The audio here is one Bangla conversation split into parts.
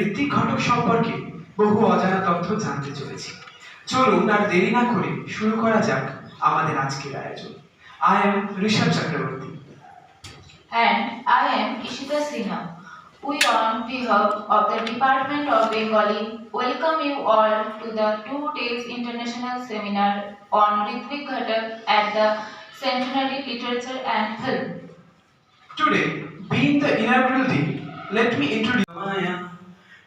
ঋত্বিক ঘটক সম্পর্কে বহু অজানা তথ্য জানতে চলেছি। চলুন আর দেরি না করে শুরু করা যাক আমাদের আজকের আয়োজন। I am Rishabh Chakraborty. And I am Ishita Sinha. We on behalf of the department of Bengali welcome you all to the two days international seminar on Ritwik Ghatak at the centenary literature and film today being the inaugural দিন let me introduce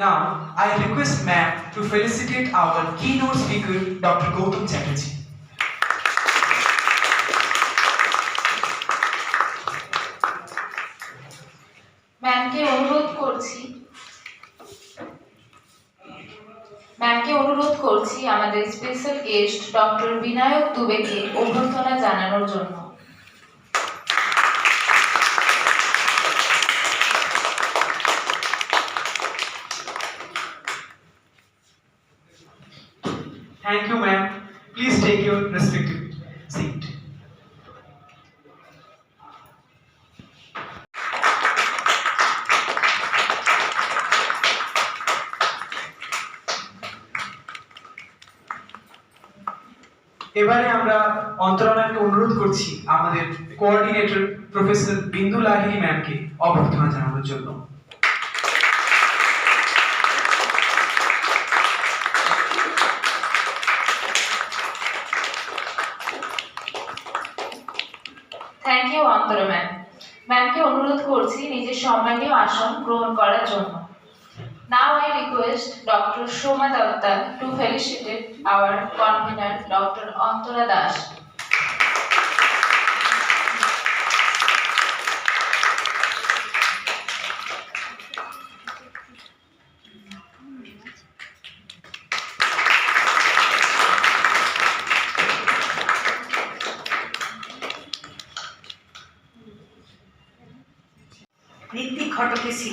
Now, I request ma'am to felicitate our keynote speaker, Dr. Gautam Chatterjee. ম্যামকে অনুরোধ করছি ম্যামকে অনুরোধ করছি আমাদের স্পেশাল গেস্ট ডক্টর বিনায়ক দুবেকে অভ্যর্থনা জানানোর জন্য Thank you, ma'am. Please take your respective seat. এবারে আমরা অন্তরণাকে অনুরোধ করছি আমাদের কোঅর্ডিনেটর প্রফেসর বিন্দু লাহিরি ম্যামকে অভ্যর্থনা জানানোর জন্য থ্যাংক ইউ অন্তর ম্যাম ম্যামকে অনুরোধ করছি নিজের সম্মানীয় আসন গ্রহণ করার জন্য। Now I request doctor Soma Datta to felicitate our convener doctor Antara Das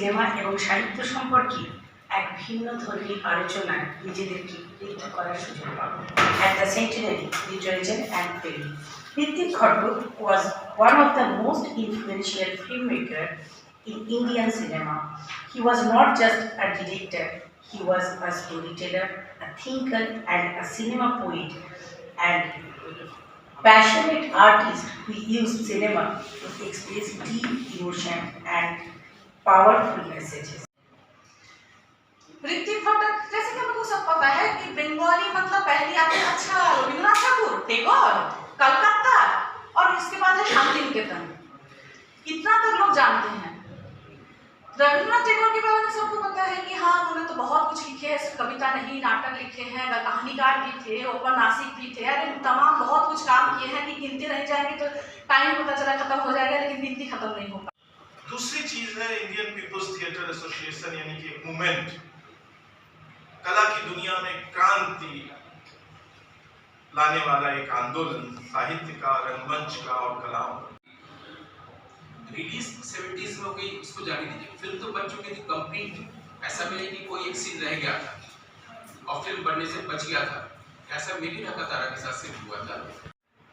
cinema এবং সাহিত্য সম্পর্কে এক ভিন্ন ধর্মী আলোচনায় নিজেদেরকে লিপ্ত করার সুযোগ পাব at the centenary literature and film Ghatak was one of the most influential film maker in Indian cinema. He was not just a director, he was a storyteller, a thinker, and a cinema poet, and passionate artist who used cinema to express deep emotion and powerful messages. Ritwik Ghatak जैसे कि हम सब पता है कि बंगाली मतलब पहले आते अच्छा रविंद्रनाथ ठाकुर, टैगोर, कलकत्ता और इसके बाद है शांति निकेतन। इतना तक लोग जानते हैं। रविंद्रनाथ टैगोर के बारे में सबको पता है कि हाँ उन्होंने तो बहुत कुछ लिखे हैं, कविता नहीं, नाटक लिखे हैं, कहानीकार भी थे औपन्यासिक भी थे, अरे तमाम बहुत कुछ काम किए हैं कि गिनते रह जाएँगे तो टाइम पता चला खत्म हो जाएगा, लेकिन गिनती खत्म नहीं हो दूसरी चीज है इंडियन पीपल्स थिएटर एसोसिएशन यानी कि एक मूवमेंट कला की दुनिया में क्रांति लाने वाला एक आंदोलन साहित्य का रंगमंच का और कलाओं का रिलीज सेवेंटीज में हो गई उसको जाने दीजिए फिल्म तो बन चुकी थी कंप्लीट ऐसा भी नहीं कि कोई एक सीन रह गया था और फिल्म बनने से बच गया था ऐसा मेरी ढाका तारा के साथ सिर्फ हुआ था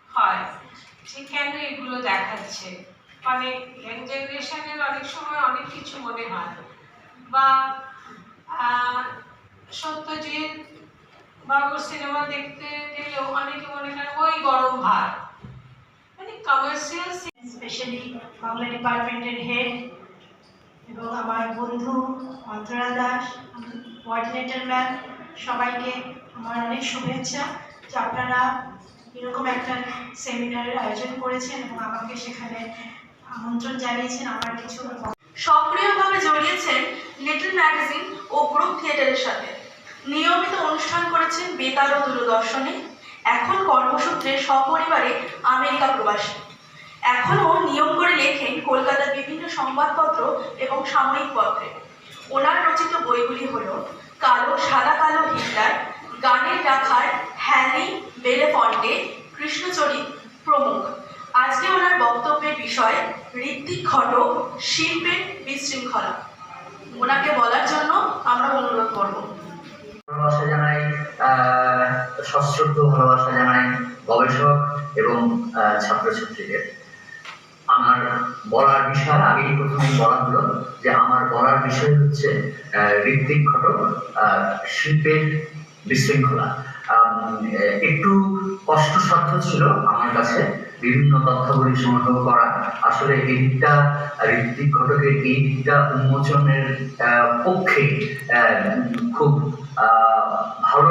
হয় যে কেন এগুলো দেখাচ্ছে মানে ইয়াং জেনারেশনের অনেক সময় অনেক কিছু মনে হয়। বা সত্যজিৎ বাবুর সিনেমা দেখতে গেলেও অনেকে মনে করে ওই গরম ভাত। মানে কমার্শিয়াল স্পেশালি বাংলা ডিপার্টমেন্টের হেড এবং আমার বন্ধু অন্তরা দাস কোঅর্ডিনেটর ম্যাম সবাইকে আমার অনেক শুভেচ্ছা যে আপনারা এরকম একটা সেমিনারের আয়োজন করেছেন এবং আমাকে সেখানে আমন্ত্রণ জানিয়েছেন আমার কিছু সক্রিয়ভাবে জড়িয়েছেন লিটল ম্যাগাজিন ও গ্রুপ থিয়েটারের সাথে। নিয়মিত অনুষ্ঠান করেছেন বেতার ও দূরদর্শনে। এখন কর্মসূত্রে সপরিবারে আমেরিকা প্রবাসী। এখনও নিয়ম করে লেখেন কলকাতার বিভিন্ন সংবাদপত্র এবং সাময়িক পত্রে। ওনার রচিত বইগুলি হল কালো, সাদা কালো হিটলার, গানের রাখার হ্যালি বেলেফন্টে কৃষ্ণচরিত বিষয় ঋত্বিক ঘটক শিল্পের বিশৃঙ্খলা। ওনাকে বলার জন্য আমরা অনুরোধ করব। ভালোবাসা জানাই সশ্রদ্ধ ভালোবাসা জানাই গবেষক এবং ছাত্রছাত্রীদের। আমার বলার বিষয় আগেই প্রথমে বলা হলো যে আমার বলার বিষয় হচ্ছে ঋত্বিক ঘটক শিল্পের বিশৃঙ্খলা। একটু কষ্টসাধ্য ছিল আমার কাছে বিভিন্ন তথ্যাবলী সংগ্রহ করা আসলে এই ঋত্বিক ঘটকের এই দিকটা উন্মোচনের পক্ষে খুব ভালো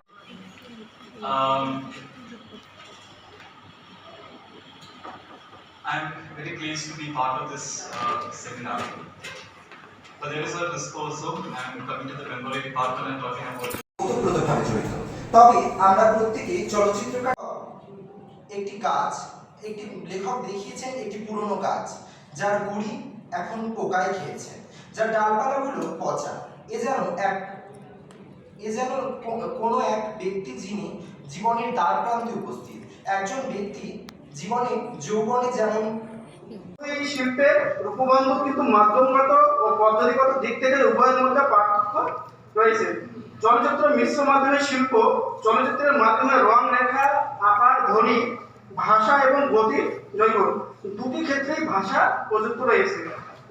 Um, I'm very pleased to be part of this uh, seminar. But there is a risk also. I'm coming to the Bengali department and talking about জড়িত তবে আমরা প্রত্যেকে চলচ্চিত্রকার একটি গাছ একটি লেখক দেখিয়েছেন একটি পুরনো গাছ, যার গুড়ি এখন পোকায় খেয়েছে। যার ডালপালাগুলো পচা। এ যেন এক, এ যেন কোনো এক ব্যক্তি যিনি জীবনের দ্বার প্রান্তে উপস্থিত। একজন ব্যক্তি জীবনে যৌবনে যেমন এই শিল্পের রূপবন্ধ কিন্তু মাধ্যমগত ও পদ্ধতিগত দিক থেকে উভয়ের মধ্যে পার্থক্য রয়েছে। চলচ্চিত্র মিশ্র মাধ্যমের শিল্প, চলচ্চিত্রের মাধ্যমে রং রেখা আকার, ধ্বনি ভাষা এবং গতি জৈব। দুটি ক্ষেত্রেই ভাষা প্রযুক্ত রয়েছে।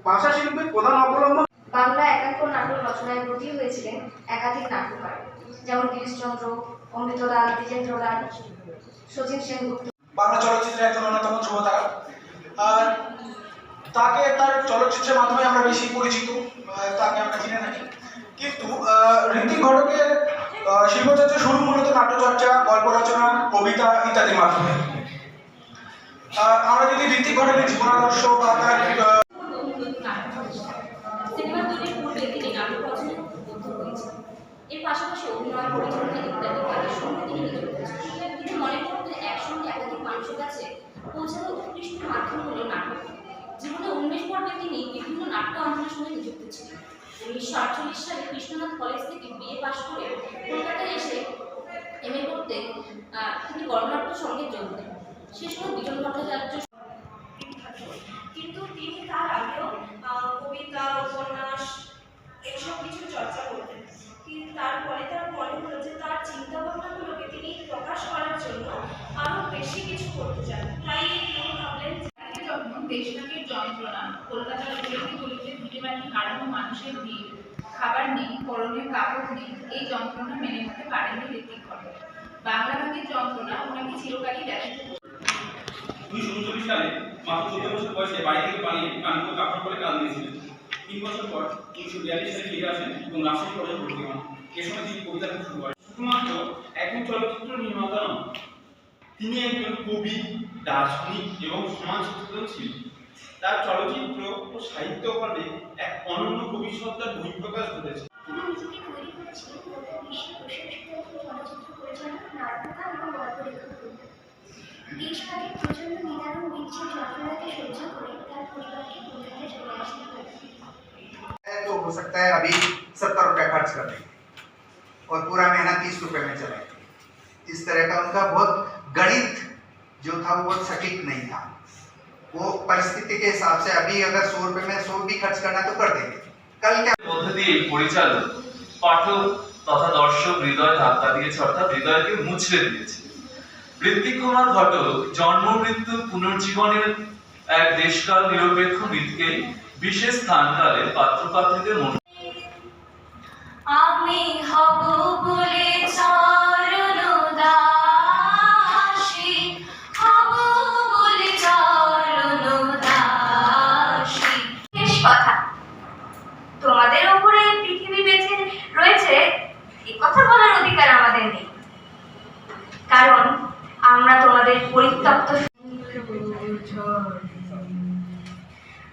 ভাষা শিল্পের প্রধান অবলম্বন বাংলা একাঙ্ক নাটক রচনায় ব্রতী হয়েছিলেন একাধিক নাট্যকার যেমন গিরিশচন্দ্র অমৃতলাল দ্বিজেন্দ্রলাল শচীন সেনগুপ্ত। বাংলা চলচ্চিত্রের একজন অন্যতম ধ্রুবতারা। আর তাকে তার চলচ্চিত্রের মাধ্যমে আমরা বেশি পরিচিত তাকে আমরা চিনে থাকি। কিন্তু আহ, ঋত্বিক ঘটকের আহ, শিল্পচর্চা শুরু মূলত নাট্যচর্চা গল্প রচনা কবিতা ইত্যাদির মাধ্যমে। আমরা যদি ঋত্বিক ঘটকের জীবনাদর্শ বা তার তিনি এর পাশাপাশি অভিনয়, পরিচালনা একসঙ্গে একাধিক মানুষের কাছে নাটক। তিনি বিভিন্ন নাট্য সঙ্গে ছিলেন। উনিশশো আটচল্লিশ সালে কলেজ থেকে পাশ করে কলকাতায় এসে এম এ করতে তিনি গণনাট্য সঙ্গে যোগ দেন। দেশনাকের যন্ত্রণা কলকাতার গলিতে ভিটেমাটি হারানো মানুষের ভিড়, খাবার নেই, পরনের কাপড় এই যন্ত্রণা মেনে নিতে পারেনি ঋতিক ঘটক। বাংলা ভাগের যন্ত্রণা ওনাকে চিরকালই ব্যস্ত উনিশশো উনচল্লিশ সালে মাত্র চোদ্দ বছর বয়সে বাড়ি থেকে পালিয়ে কানপুর কাপড় করে কাজ দিয়েছিলেন। তিন বছর পর উনিশশো বিয়াল্লিশ সালে ফিরে আসেন এবং রাজশাহী কলেজে ভর্তি হন। এ সময় তিনি কবিতা শুরু করেন। শুধুমাত্র একজন চলচ্চিত্র নির্মাতা নন, তিনি একজন কবি, দার্শনিক এবং সমাজ সচেতন ছিলেন। তার চলচ্চিত্র ও সাহিত্যকর্মে এক অনন্য ভবিষ্যৎটার বহিঃপ্রকাশ ঘটেছে। তিনি নিজেকে তৈরি করেছিলেন বিশ্বে প্রশংসিত চলচ্চিত্র পরিচালক নাট্যকার এবং গল্প লেখক রূপে দেশভাগের প্রচণ্ড নিদারুণ বিচ্ছেদ যন্ত্রণাকে সহ্য করে তার পরিবারকে কলকাতায় চলে আসতে হয় तो हो सकता है अभी सत्तर रुपये खर्च कर दें और पूरा महीना तीस रुपये में चले इस तरह का उनका बहुत गणित जो था वो बहुत सटीक नहीं था वो परिस्थिति के हिसाब से अभी अगर सौ रुपये में सौ भी खर्च करना तो कर देंगे कल क्या মধ্য দিয়ে পরিচালক পাঠক তথা দর্শক হৃদয় ধাক্কা দিয়েছে অর্থাৎ হৃদয়কে মুছড়ে দিয়েছে ঋত্বিক কুমার ঘটক জন্ম, মৃত্যু, পুনর্জীবনের এক দেশকাল নিরপেক্ষ নীতিকে বিশেষ স্থানকালে পাত্রপাত্রীদের মনে আমি আমরা তোমাদের পরিত্যক্ত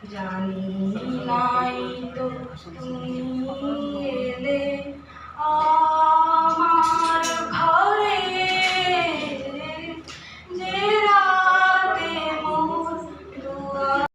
জানি নাই তো তুমি